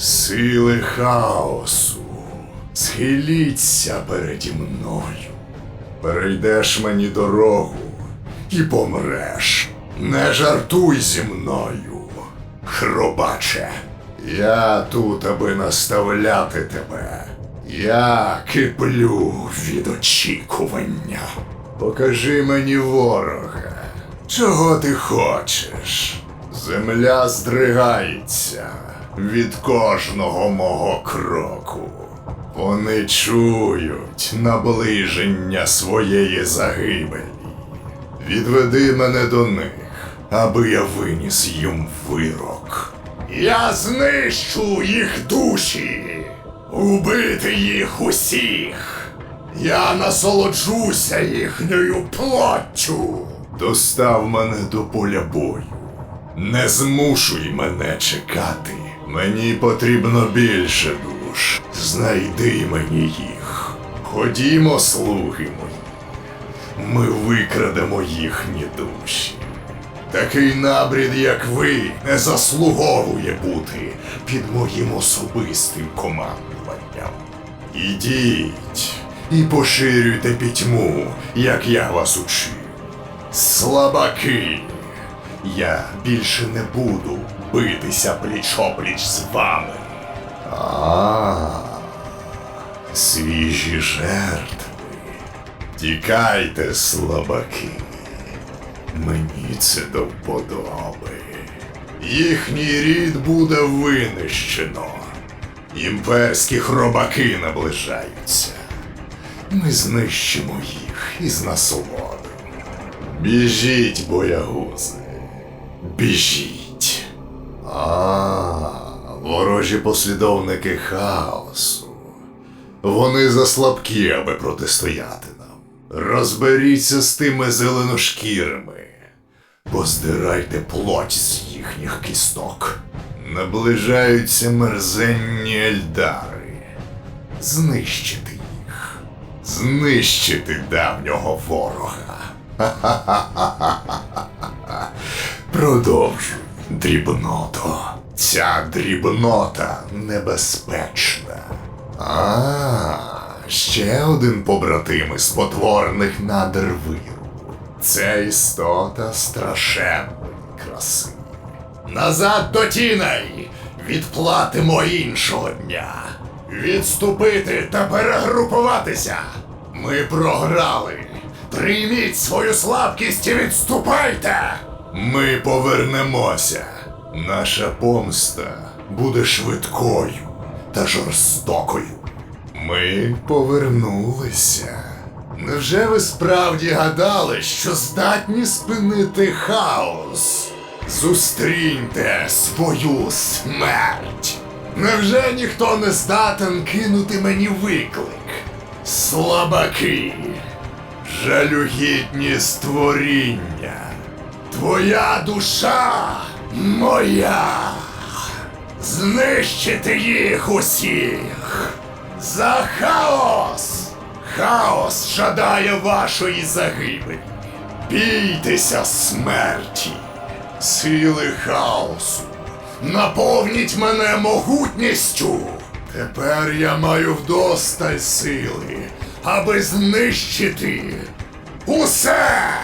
Сили хаосу, схиліться переді мною. Перейдеш мені дорогу і помреш. Не жартуй зі мною, хробаче. Я тут, аби наставляти тебе. Я киплю від очікування. Покажи мені ворога. Чого ти хочеш? Земля здригається від кожного мого кроку. Вони чують наближення своєї загибелі. Відведи мене до них, аби я виніс їм вирок. Я знищу їх душі, убити їх усіх. Я насолоджуся їхньою плоттю. Достав мене до поля бою. Не змушуй мене чекати. Мені потрібно більше душ. Знайди мені їх. Ходімо, слуги мої. Ми викрадемо їхні душі. Такий набрід, як ви, не заслуговує бути під моїм особистим командуванням. Ідіть і поширюйте пітьму, як я вас учив. Слабаки, я більше не буду битися пліч-опліч з вами. А, свіжі жертви. Тікайте, слабаки. Мені це до вподоби. Їхній рід буде винищено. Імперські хробаки наближаються. Ми знищимо їх із насолодою. Біжіть, боягузи. Біжіть. А, ворожі послідовники хаосу. Вони заслабкі, аби протистояти нам. Розберіться з тими зеленошкірими. Поздирайте плоть з їхніх кісток. Наближаються мерзенні ельдари. Знищити їх. Знищити давнього ворога. Продовжуй, дрібното. Ця дрібнота небезпечна. А, ще один побратим із потворних надр виру. Це істота страшенної краси. Назад до тіней! Відплатимо іншого дня. Відступити та перегрупуватися. Ми програли. Прийміть свою слабкість і відступайте. Ми повернемося. Наша помста буде швидкою та жорстокою. Ми повернулися. Невже ви справді гадали, що здатні спинити хаос? Зустріньте свою смерть. Невже ніхто не здатен кинути мені виклик? Слабаки, жалюгідні створіння. Твоя душа моя. Знищити їх усіх. За хаос! Хаос жадає вашої загибелі. Бійтеся смерті, сили хаосу. Наповніть мене могутністю. Тепер я маю вдосталь сили, аби знищити усе.